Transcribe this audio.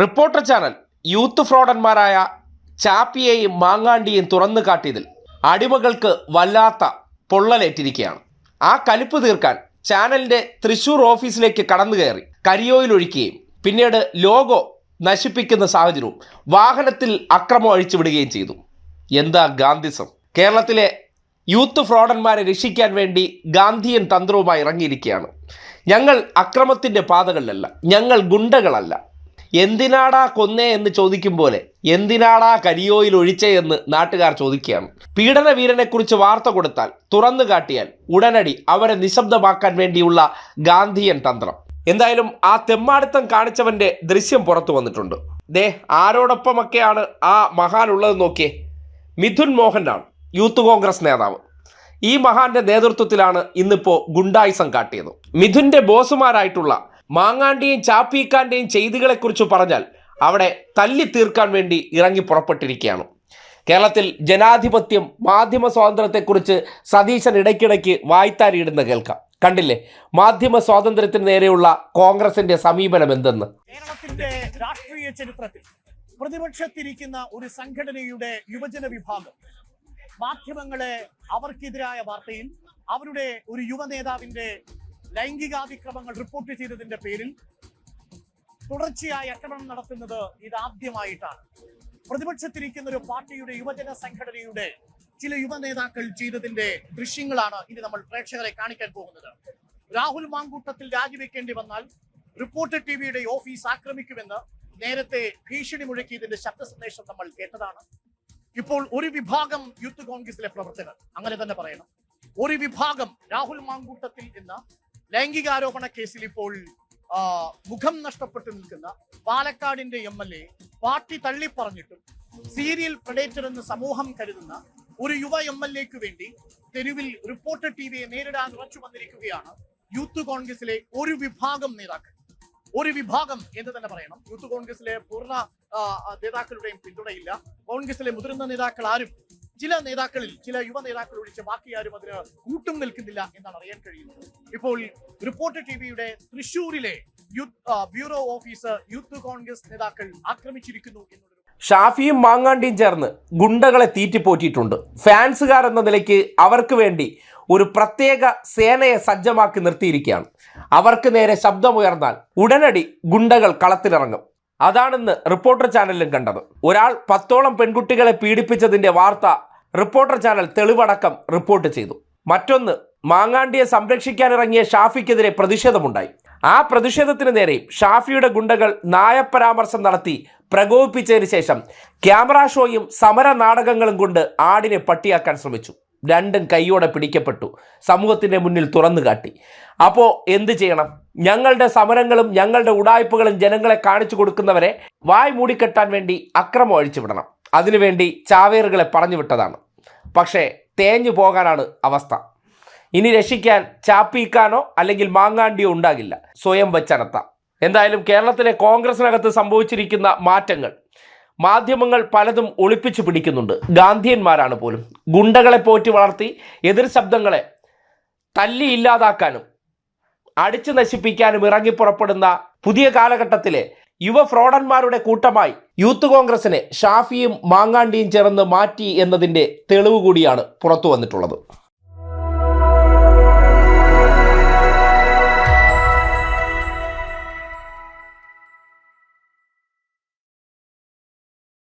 Reporter channel youth ഫ്രോഡന്മാരായ ചാപ്പിയെയും മാങ്ങാണ്ടിയെയും തുറന്നു കാട്ടിയതിൽ അടിമകൾക്ക് വല്ലാത്ത പൊള്ളലേറ്റിരിക്കുകയാണ്. ആ കലിപ്പ് തീർക്കാൻ ചാനലിന്റെ തൃശൂർ ഓഫീസിലേക്ക് കടന്നു കയറി കരിയോയിലൊഴിക്കുകയും പിന്നീട് ലോഗോ നശിപ്പിക്കുന്ന സാഹചര്യവും വാഹനത്തിൽ അക്രമം അഴിച്ചുവിടുകയും ചെയ്തു. എന്താ ഗാന്ധിസം? കേരളത്തിലെ യൂത്ത് ഫ്രോഡന്മാരെ രക്ഷിക്കാൻ വേണ്ടി ഗാന്ധിയൻ തന്ത്രവുമായി ഇറങ്ങിയിരിക്കുകയാണ്. ഞങ്ങൾ അക്രമത്തിന്റെ പാതകളിലല്ല ഞങ്ങൾ ഗുണ്ടകളല്ല. എന്തിനാടാ കൊന്നേ എന്ന് ചോദിക്കും പോലെ എന്തിനാടാ കരിയോയിൽ ഒഴിച്ചേ എന്ന് നാട്ടുകാർ ചോദിക്കുകയാണ്. പീഡന വീരനെക്കുറിച്ച് വാർത്ത കൊടുത്താൽ തുറന്നു കാട്ടിയാൽ ഉടനടി അവരെ നിശബ്ദമാക്കാൻ വേണ്ടിയുള്ള ഗാന്ധിയൻ തന്ത്രം. എന്തായാലും ആ തെമ്മാടിത്തം കാണിച്ചവന്റെ ദൃശ്യം പുറത്തു വന്നിട്ടുണ്ട്. ദേ ആരോടൊപ്പമൊക്കെയാണ് ആ മഹാൻ ഉള്ളത് നോക്കിയേ. മിഥുൻ മോഹനാണ് യൂത്ത് കോൺഗ്രസ് നേതാവ്. ഈ മഹാന്റെ നേതൃത്വത്തിലാണ് ഇന്നിപ്പോ ഗുണ്ടായിസം കാട്ടിയത്. മിഥുന്റെ ബോസുമാരായിട്ടുള്ള മാങ്ങാണ്ടിയും ചാപ്പീക്കാന്റെയും ചെയ്തികളെക്കുറിച്ച് പറഞ്ഞാൽ അവിടെ തല്ലി തീർക്കാൻ വേണ്ടി ഇറങ്ങി പുറപ്പെട്ടിരിക്കുകയാണ്. കേരളത്തിൽ ജനാധിപത്യം മാധ്യമ സ്വാതന്ത്ര്യത്തെക്കുറിച്ച് സതീശൻ ഇടയ്ക്കിടയ്ക്ക് വായ്ത്താരിയിടുന്ന കേൾക്കാം. കണ്ടില്ലേ? മാധ്യമ സ്വാതന്ത്ര്യത്തിന് നേരെയുള്ള കോൺഗ്രസിന്റെ സമീപനം എന്തെന്ന്? കേരളത്തിന്റെ രാഷ്ട്രീയ ചരിത്രത്തിൽ പ്രതിപക്ഷത്തിരിക്കുന്ന ഒരു സംഘടനയുടെ യുവജന വിഭാഗം മാധ്യമങ്ങളെ അവർക്കെതിരായ വാർത്തയിൽ അവരുടെ ഒരു യുവ നേതാവിന്റെ ലൈംഗികാതിക്രമങ്ങൾ റിപ്പോർട്ട് ചെയ്തതിന്റെ പേരിൽ തുടർച്ചയായി ആക്രമണം നടത്തുന്നത് ഇതാദ്യമായിട്ടാണ്. പ്രതിപക്ഷത്തിരിക്കുന്ന ഒരു പാർട്ടിയുടെ യുവജന സംഘടനയുടെ ചില യുവ നേതാക്കൾ ചെയ്തതിന്റെ ദൃശ്യങ്ങളാണ് ഇനി നമ്മൾ പ്രേക്ഷകരെ കാണിക്കാൻ പോകുന്നത്. രാഹുൽ മാങ്കൂട്ടത്തിൽ രാജിവെക്കേണ്ടി വന്നാൽ റിപ്പോർട്ടർ ടിവിയുടെ ഓഫീസ് ആക്രമിക്കുമെന്ന് നേരത്തെ ഭീഷണി മുഴക്കിയതിന്റെ ശബ്ദ സന്ദേശം നമ്മൾ കേട്ടതാണ്. ഇപ്പോൾ ഒരു വിഭാഗം യൂത്ത് കോൺഗ്രസിലെ പ്രവർത്തകർ അങ്ങനെ തന്നെ പറയണം. ഒരു വിഭാഗം രാഹുൽ മാങ്കൂട്ടത്തിൽ എന്ന ലൈംഗികാരോപണ കേസിൽ ഇപ്പോൾ മുഖം നഷ്ടപ്പെട്ടു നിൽക്കുന്ന പാലക്കാടിന്റെ എം എൽ എ പാർട്ടി തള്ളിപ്പറഞ്ഞിട്ടും സീരിയൽ പ്രഡേറ്റർ എന്ന് സമൂഹം കരുതുന്ന ഒരു യുവ എം എൽ എക്ക് വേണ്ടി തെരുവിൽ റിപ്പോർട്ടർ ടി വിയെ നേരിടാൻ ഉറച്ചു വന്നിരിക്കുകയാണ് യൂത്ത് കോൺഗ്രസിലെ ഒരു വിഭാഗം നേതാക്കൾ. ഒരു വിഭാഗം എന്ന് തന്നെ പറയണം. യൂത്ത് കോൺഗ്രസിലെ പൂർണ നേതാക്കളുടെയും പിന്തുണയില്ല. കോൺഗ്രസിലെ മുതിർന്ന നേതാക്കൾ ആരും ചില നേതാക്കളിൽ ചില യുവ നേതാക്കൾ ഒഴിച്ച് ബാക്കി ആരും അതിന് കൂട്ടും നിൽക്കുന്നില്ല എന്നാണ് അറിയാൻ കഴിയുന്നത്. ഇപ്പോൾ റിപ്പോർട്ടർ ടിവിയുടെ തൃശൂരിലെ youth bureau officer youth Congress നേതാക്കൾ ആക്രമിച്ചിരിക്കുന്നു എന്നുള്ളത് ഷാഫിയും മാങ്ങാണ്ടിയും ചേർന്ന് ഗുണ്ടകളെ തീറ്റിപ്പോറ്റിയിട്ടുണ്ട്. ഫാൻസുകാർ എന്ന നിലയ്ക്ക് അവർക്ക് വേണ്ടി ഒരു പ്രത്യേക സേനയെ സജ്ജമാക്കി നിർത്തിയിരിക്കുകയാണ്. അവർക്ക് നേരെ ശബ്ദമുയർന്നാൽ ഉടനടി ഗുണ്ടകൾ കളത്തിലിറങ്ങും. അതാണിന്ന് റിപ്പോർട്ടർ ചാനലിലും കണ്ടത്. ഒരാൾ പത്തോളം പെൺകുട്ടികളെ പീഡിപ്പിച്ചതിന്റെ വാർത്ത റിപ്പോർട്ടർ ചാനൽ തെളിവടക്കം റിപ്പോർട്ട് ചെയ്തു. മറ്റൊന്ന് മാങ്ങാണ്ടിയെ സംരക്ഷിക്കാനിറങ്ങിയ ഷാഫിക്കെതിരെ പ്രതിഷേധമുണ്ടായി. ആ പ്രതിഷേധത്തിന് നേരെയും ഷാഫിയുടെ ഗുണ്ടകൾ നായപരാമർശം നടത്തി പ്രകോപിപ്പിച്ചതിന് ശേഷം ക്യാമറ ഷോയും സമര നാടകങ്ങളും കൊണ്ട് ആടിനെ പട്ടിയാക്കാൻ ശ്രമിച്ചു. രണ്ടും കൈയോടെ പിടിക്കപ്പെട്ടു. സമൂഹത്തിന്റെ മുന്നിൽ തുറന്നു കാട്ടി അപ്പോൾ എന്ത് ചെയ്യണം? ഞങ്ങളുടെ സമരങ്ങളും ഞങ്ങളുടെ ഉടായ്പകളും ജനങ്ങളെ കാണിച്ചു കൊടുക്കുന്നവരെ വായ് മൂടിക്കെട്ടാൻ വേണ്ടി അക്രമം അഴിച്ചുവിടണം അതിനുവേണ്ടി ചാവേറുകളെ പറഞ്ഞു വിട്ടതാണ്. പക്ഷേ തേഞ്ഞു പോകാനാണ് അവസ്ഥ. ഇനി രക്ഷിക്കാൻ ചാപ്പീക്കാനോ അല്ലെങ്കിൽ മാങ്ങാണ്ടിയോ ഉണ്ടാകില്ല. സ്വയം വച്ചനത്താം. എന്തായാലും കേരളത്തിലെ കോൺഗ്രസിനകത്ത് സംഭവിച്ചിരിക്കുന്ന മാറ്റങ്ങൾ മാധ്യമങ്ങൾ പലതും ഒളിപ്പിച്ചു പിടിക്കുന്നുണ്ട്. ഗാന്ധിയന്മാരാണ് പോലും. ഗുണ്ടകളെ പോറ്റി വളർത്തി എതിർ ശബ്ദങ്ങളെ തല്ലി ഇല്ലാതാക്കാനും അടിച്ചു നശിപ്പിക്കാനും ഇറങ്ങി പുറപ്പെടുന്ന പുതിയ കാലഘട്ടത്തിലെ യുവ ഫ്രോഡന്മാരുടെ കൂട്ടമായി യൂത്ത് കോൺഗ്രസിനെ ഷാഫിയും മാങ്ങാണ്ടിയും ചേർന്ന് മാറ്റി എന്നതിന്റെ തെളിവ് കൂടിയാണ് പുറത്തു വന്നിട്ടുള്ളത്.